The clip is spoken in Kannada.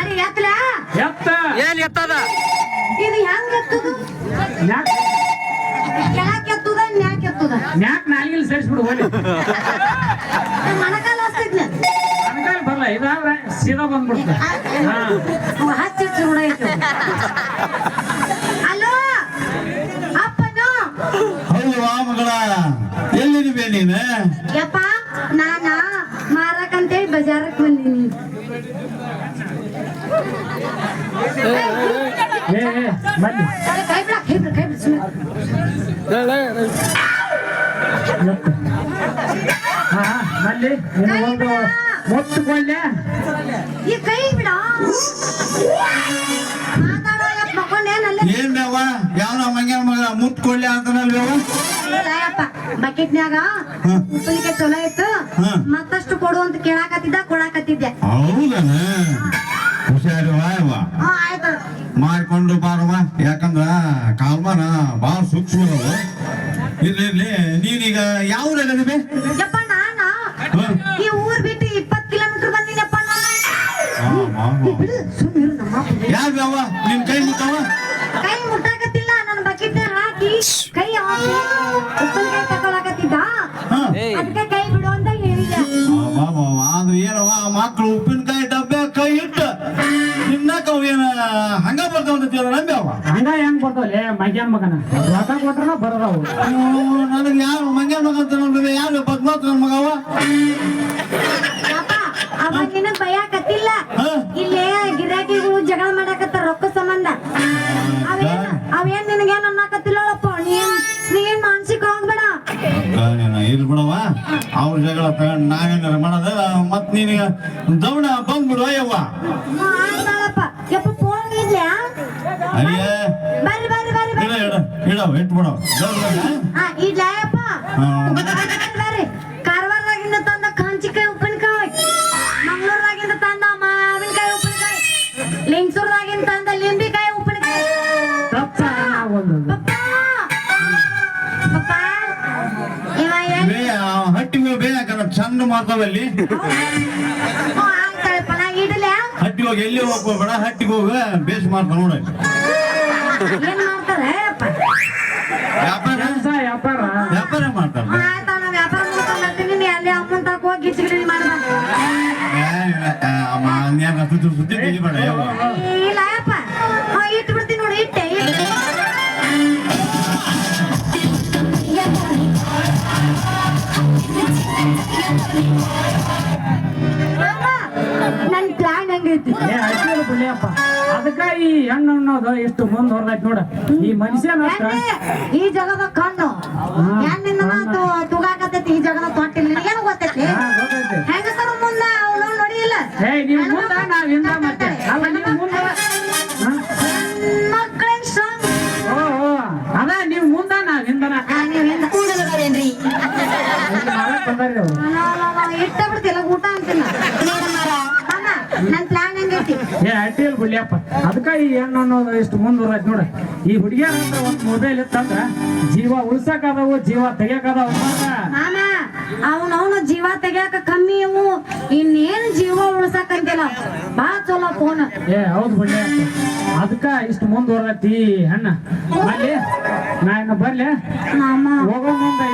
ಅರೆ ಎತ್ತಲ? ಎತ್ತ! ಏನ್ ಎತ್ತದ? ಇದು ಹೆಂಗ್ ಎತ್ತದು? ಕೆಳಕ್ ಎತ್ತುದ ನ್ಯಾಕ್ ಬರಲ್ಲ ಸೀದಾ ಹಚ್ಚಿ ಅಲೋ ಅಪ್ಪನ? ಹೌದು ಮಗಳ. ಯಪ್ಪ ನಾನು ಮಾರಕಂತೇಳಿ ಬಜಾರಕ್ಕೆ ಬಂದೀನಿ. ಒಂದು ಮೊತ್ತು ಈ ಕೈ ಬಿಡ ಏನ್ ಯಾವ ಮಂಗ್ಯ ಮಗ ಮುತ್ಕೊಳ್ಳಿ ಅಪ್ಪ ಬಕೆಟ್ನ್ಯಾಗ ಉಪ್ಪಲಿಕ್ಕೆ ಚಲೋ ಇತ್ತು. ಮತ್ತಷ್ಟು ಕೊಡು ಅಂತ ಕೇಳಾಕತ್ತಿದ್ದ ಕೊಡಾಕತ್ತಿದ್ದೆ. ಹೌದನ? ಹುಷಾರವ ಮಾಡ್ಕೊಂಡು ಬಾರವ ಯಾಕಂದ್ರ ಕಾಲ್ಮಾನ ಬಾಳ ಸೂಕ್ಷ್ಮ ಇಲ್ಲಿ ಇರ್ಲಿ. ನೀನೀಗ ಯಾವ ಊರಾಗದಿವೆ ಯಪ್ಪ ನಾನ? ಈ ಊರ್ ಬಿಟ್ಟು ಇಪ್ಪತ್ ಕಿಲೋಮೀಟರ್ ಬಂದಿನಪ್ಪ ಅಪ್ಪ. ಯಾವ ನಿನ್ ಕೈ ಮುಟ್ಟವ? ಕೈ ಮುಟ್ಟಾಕತ್ತಿಲ್ಲ ನನ್ನ ಬಕೆಟ್ ಹಾಕಿ ಕೈ ಹಾಕಿ. ಅದಕ್ಕೆ ಕೈ ಬಿಡು ಅಂತ ಹೇಳಿದೆ ಆದ್ರೆ ಏನವ ಮಕ್ಕಳು ಉಪ್ಪಿನಕಾಯಿ ಡಬ್ಬೆ ಕೈ ಇಟ್ಟು ತಿನ್ನಕ ಅವ್ ಏನ ಹಂಗ ಬರ್ತಾವ ಅಂತ ತಿಳ್ದ ನಂಬಿ ಅವ ಹಂಗ ಹೆಂಗ್ ಬರ್ತಾವಲ್ಲ ಮಗ್ಯಾನ್ ಮಗನ. ರೊಕ್ಕ ಕೊಟ್ರನ ಬರೋದವು ನನಗೆ ಯಾರು ಮಂಗ್ಯಾನ್ ಮಗ ಅಂತ ನೋಡಿದ್ರೆ ಯಾರು? ಬದ್ಮಾತ್ ನನ್ ಮಗವ? ಅಪ್ಪ ಅವ ನಿನಗ್ ಭಯಕತ್ತಿಲ್ಲ ಹಾ. ಇಲ್ಲೇ ಗಿರಾಕಿಗಳು ಜಗಳ ಮಾಡಕತ್ತ ರೊಕ್ಕ ಸಂಬಂಧ. ಅವೇನ್ ಅವೇನ್ ನಿನಗೇನ್ ಅವ್ರ ಜಗಳ ತಗೊಂಡ್ ನಾವೇನಾರ ಮಾಡೋದ ಮತ್ ನೀನು ದವಣ ಬಂದ್ಬಿಡು ಅಯ್ಯವ್ವ. ಅಯ್ಯ. ಇಡ ಇಡ ಇಡವ್ ಇಟ್ಬಿಡವ್ ಕಾರವಾರದಾಗಿಂದ ತಂದ ಕಾಂಚಿಕಾಯಿ ಉಪ್ಪಿನಕಾಯಿ. ಮಂಗಳೂರದಾಗಿಂದ ತಂದ ಮಾವಿನಕಾಯಿ ಉಪ್ಪಿನಕಾಯಿ. ಲಿಂಗಸೂರದಾಗಿಂದ ತಂದ ಲಿಂಬಿಕಾಯಿ ಉಪ್ಪಿನಕಾಯಿ. ಹಟ್ಟಿಗೆ ಬೇ ಯಾಕಂದ್ರೆ ಚಂದ ಮಾಡ್ತಾವಲ್ಲಿ ಹಟ್ಟಿ ಹೋಗಿ ಎಲ್ಲಿ ಹೋಗ್ಬೇಡ ಹಟ್ಟಿಗೆ ಹೋಗ ಬೇಸ್ ಮಾಡ್ತಾವ ನೋಡ. ಏನ್ ಮಾಡ್ತಾರೆ? ಅಪ್ಪ ವ್ಯಾಪಾರ? ವ್ಯಾಪಾರ. ವ್ಯಾಪಾರ ಮಾಡ್ತಾರ. ಹ್ಞೂ ಆಯ್ತಾ ನನ್ ಪ್ಲಾನ್ ಹಂಗೈತಿ? ಏ ಅಡ್ಡಿಲ್ಲ ಬಿಡ್ಲಿಯಪ್ಪ ಅದಕ್ಕ ಈ ಹೆಣ್ಣು ಅನ್ನೋದು ಎಷ್ಟು ಮುಂದುವರ್ದೈತಿ ನೋಡ. ಈ ಮನುಷ್ಯನ ಹತ್ರ ಈ ಜಗದ ಕಣ್ಣು. ಹೆಣ್ಣಿನ ಮಾತು ತುಗಾಕತ್ತೈತಿ ಈ ಜಗದ ತೊಟ್ಟಿಲ್ಲ ಏನು ಗೊತ್ತೈತಿ? ಹಾ, ಗೊತ್ತೈತಿ. ಹೆಂಗಸರ ಮುಂದ ಅವನು ನೋಡಿಲ್ಲ ಏ ನೀವು ಮುಂದ ನಾವ್ ಹಿಂದ ಮತ್ತೆ ಅಲ್ಲ ನೀವು ಮುಂದ ಹಾ? ಮಕ್ಕಳ ಸಾಂಗ್ ಓ ಓ. ಅದ ನೀವು ಮುಂದ ನಾವ್ ಹಿಂದನ ನೀವು ಹಿಂದ ಕೂದಲುಗಳೇನ್ರಿ ಇಲ್ಲಿ ಬಂದಾರಿ ಅವ್ರು. ಇಟ್ಟ ಬಿಡ್ತಿಲ್ಲ ಊಟ ಅಂತಿಲ್ಲ ನನ್ ಪ್ಲಾನ್ ಹೆಂಗೈತಿ? ಏ ಅಡ್ಡಿಲ್ ಬಿಡ್ಲಿಯಪ್ಪ ಅದಕ್ಕ ಈ ಹೆಣ್ಣು ಅನ್ನೋದು ಇಷ್ಟು ಮುಂದುವರ್ದೈತಿ ನೋಡ. ಈ ಹುಡುಗಿಯರ ಹತ್ರ ಒಂದ್ ಮೊಬೈಲ್ ಇತ್ತಂದ್ರ ಜೀವ ಉಳ್ಸಕ್ ಜೀವ ತೆಗಿಯಕ್ ಅದಾವ ಮಾಮ ಅವನವನು ಜೀವ ತೆಗಿಯಕ ಕಮ್ಮಿ ಇವು. ಇನ್ನೇನ್ ಜೀವ ಉಳಿಸಕಂತಿಲ್ಲ. ಬಾ ಚಲೋ ಫೋನ್ ಏ ಹೌದು ಬಿಡ್ಲಿಯಪ್ಪ ಅದಕ್ಕ ಇಷ್ಟು ಮುಂದುವರೈತಿ ಹೆಣ್ಣ. ಅಲ್ಲಿ ನಾ ಇನ್ನು ಬರ್ಲಿ. ಹೋಗೋ ಮುಂದೆ